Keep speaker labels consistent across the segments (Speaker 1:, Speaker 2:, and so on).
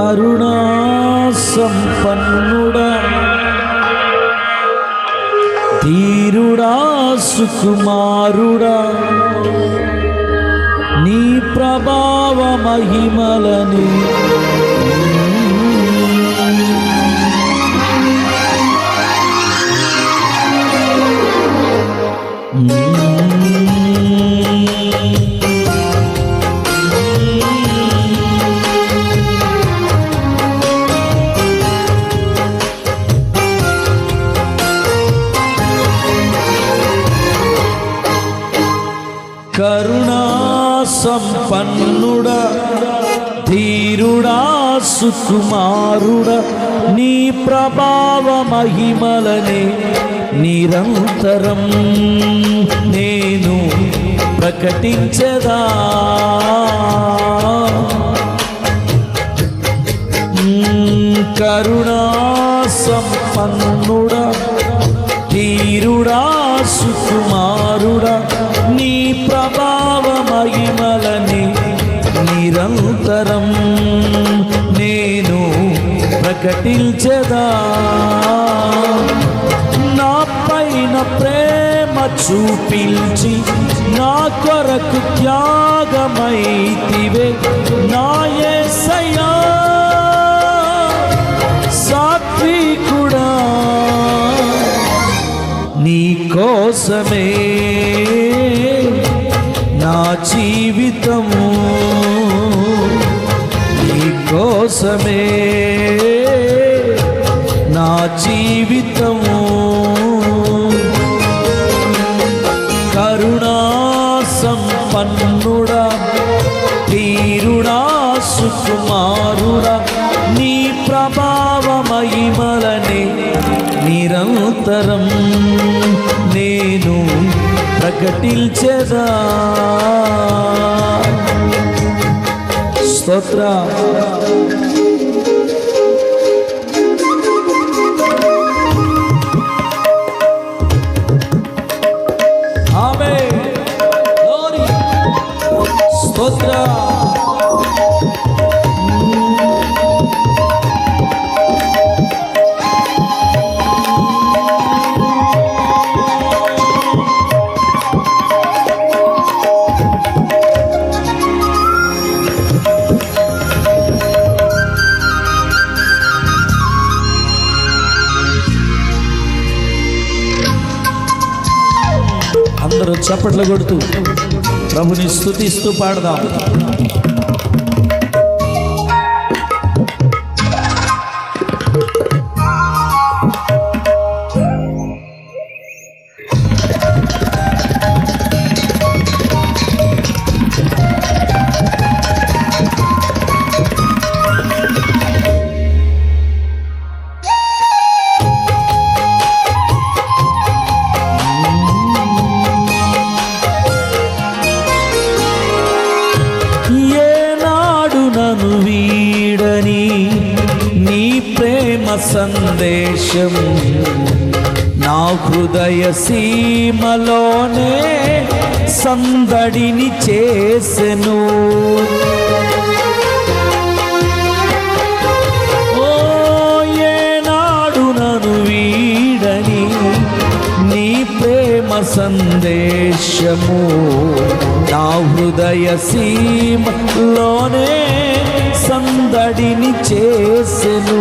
Speaker 1: కరుణా సంపన్నుడా ధీరుడా సుకుమారుడా నీ ప్రభావ మహిమలని సంపన్నుడా ధీరుడా సుకుమారుడ నీ ప్రభావ మహిమలనే నిరంతరం నేను ప్రకటించదా. కరుణా సంపన్నుడ ధీరుడా సుకుమారుడ నీ ప్రభావ మహిమలని నిరంతరం నేను ప్రకటించదా? నా పైన ప్రేమ చూపించి నా కొరకు త్యాగమైతివే నాయసయా సాత్వికుడా నీ కోసమే జీవితము నీ కోసమే. నా జీవితము కరుణా సంపన్నుడా ధీరుడా సుకుమారుడా నీ ప్రభావ మహిమలని నిరంతరం ప్రకటించదా? స్తోత్ర. చప్పట్లు కొడుతూ ప్రభుని స్థుతిస్తూ పాడదాం సందేశం. నా హృదయ సీమలోనే సందడిని చేసెను. ఓ ఏనాడు వీడని నీ ప్రేమ సందేశము. నా హృదయ సీమలోనే అందడిని చేసెను.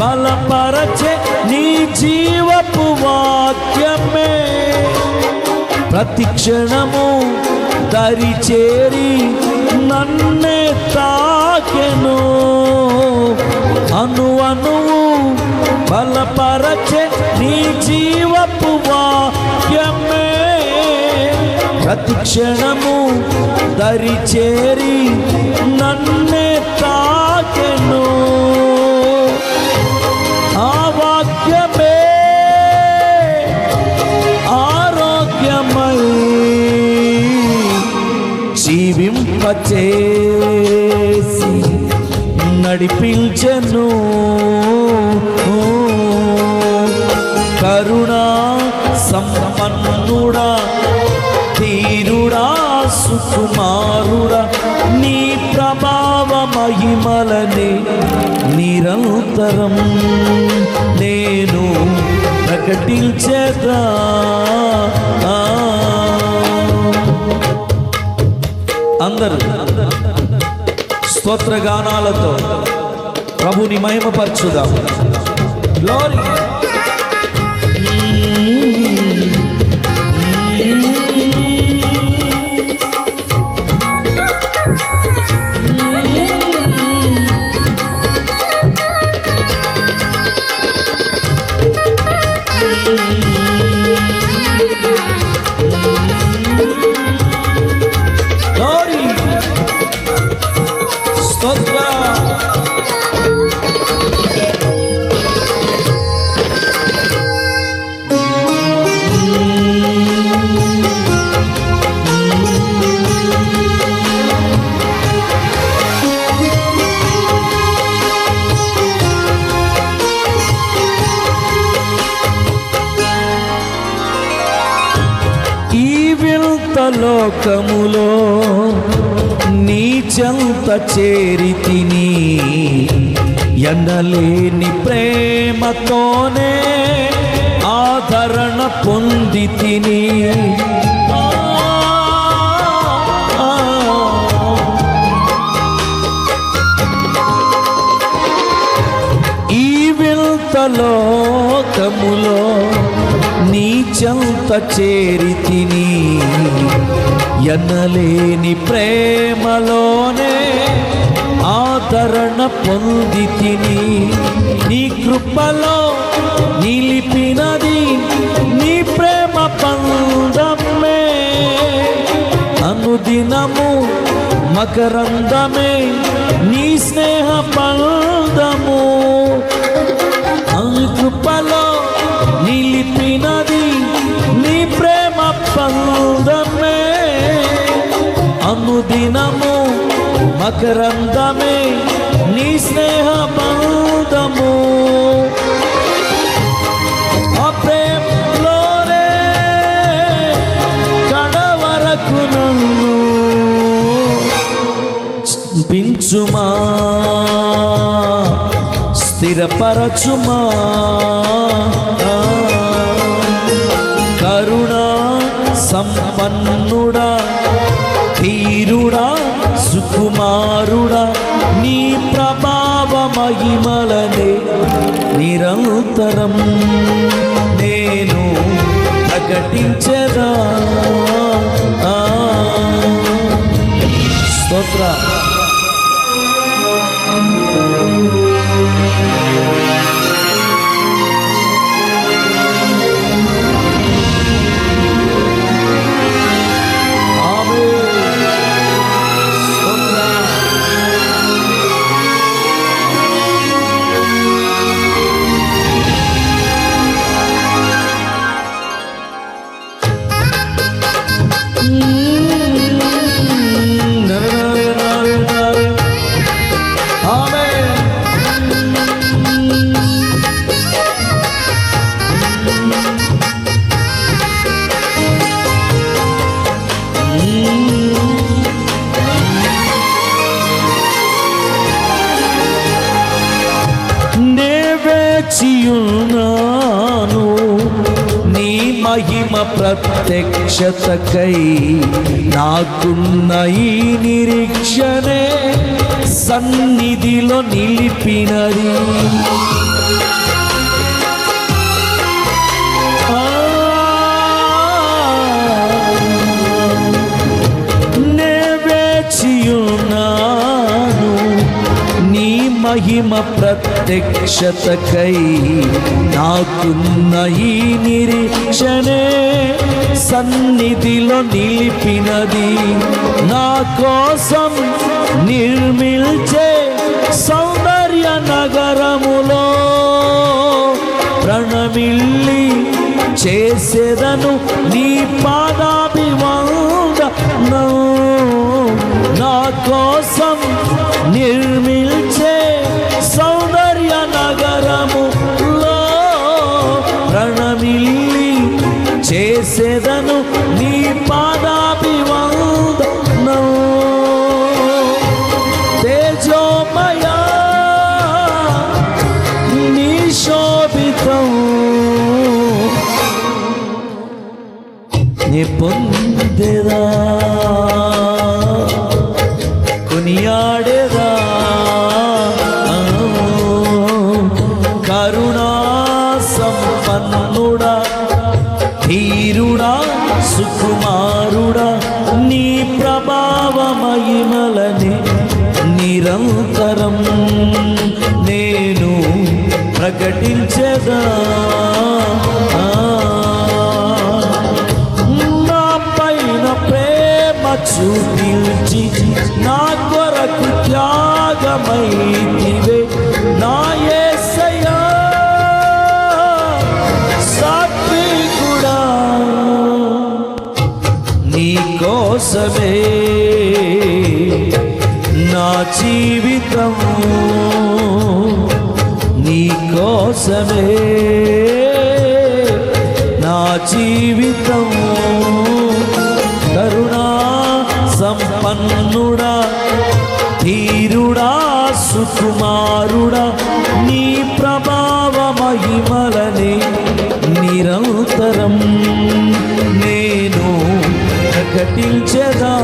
Speaker 1: బలపరచే నీ జీవపు వాక్యమే. ప్రతి క్షణము దరి నన్నే తాకెను. అను అనువు బలపరచే నీ జీవపు వాక్యమే. ప్రతి క్షణము దరి చేరి నన్నే తాకెను. ఆ వాక్యమే ఆరోగ్యమై జీవింపచేసి నడిపించను. నిరంతరం నేను ప్రకటించేదా ఆ. అందరూ స్తోత్రగానాలతో ప్రభుని మహిమపరచుదాం. గ్లోరీ గ్లోరీ లోకములో నీచంత చేరితిని ఎండలేని ప్రేమతోనే ఆదరణ పొంది తిని. ఈ వింత లోకములో నీ చెంత ఎనలేని ప్రేమలోనే ఆదరణ పొంది తిని నీ కృపలో నిలిపినది నీ ప్రేమ పందమే అనుదినము మకరందమే నీ స్నేహ పందము కృపలో అనుదినము మకరందమే నీ స్నేహ పందము కడవరకు నన్ను పించుమా స్థిరపరచుమా. కరుణా సంపన్న కుమారుడా నీ ప్రభావ మహిమలనే నిరంతరం. నేను ప్రకటించే ప్రత్యక్షతకై నాకున్న ఈ నిరీక్షణే సన్నిధిలో నిలిపినది. మహిమ ప్రత్యక్షతకై నాకున్న ఈ నిరీక్షణే సన్నిధిలో నిలిపినది. నా కోసం నిర్మిల్చే సౌందర్య నగరములో ప్రణమిల్లి చేసేదను నీ పాదాభివందనం. నా కోసం నిర్ పొందేదా? కొనియాడేదా? కరుణా సంపన్నుడా ధీరుడా సుకుమారుడా నీ ప్రభావ మహిమలని నిరంతరం నేను ప్రకటించదా? చూపించి నా కొరకు త్యాగమైతివే. నా యేసయ్యా సాత్వికుడా నీ కోసమే నా జీవితం. నీ కోసమే నా జీవితం. సంపన్నుడా ధీరుడా సుకుమారుడా నీ ప్రభావ మహిమలనే నిరంతరం నేను ప్రకటించదా?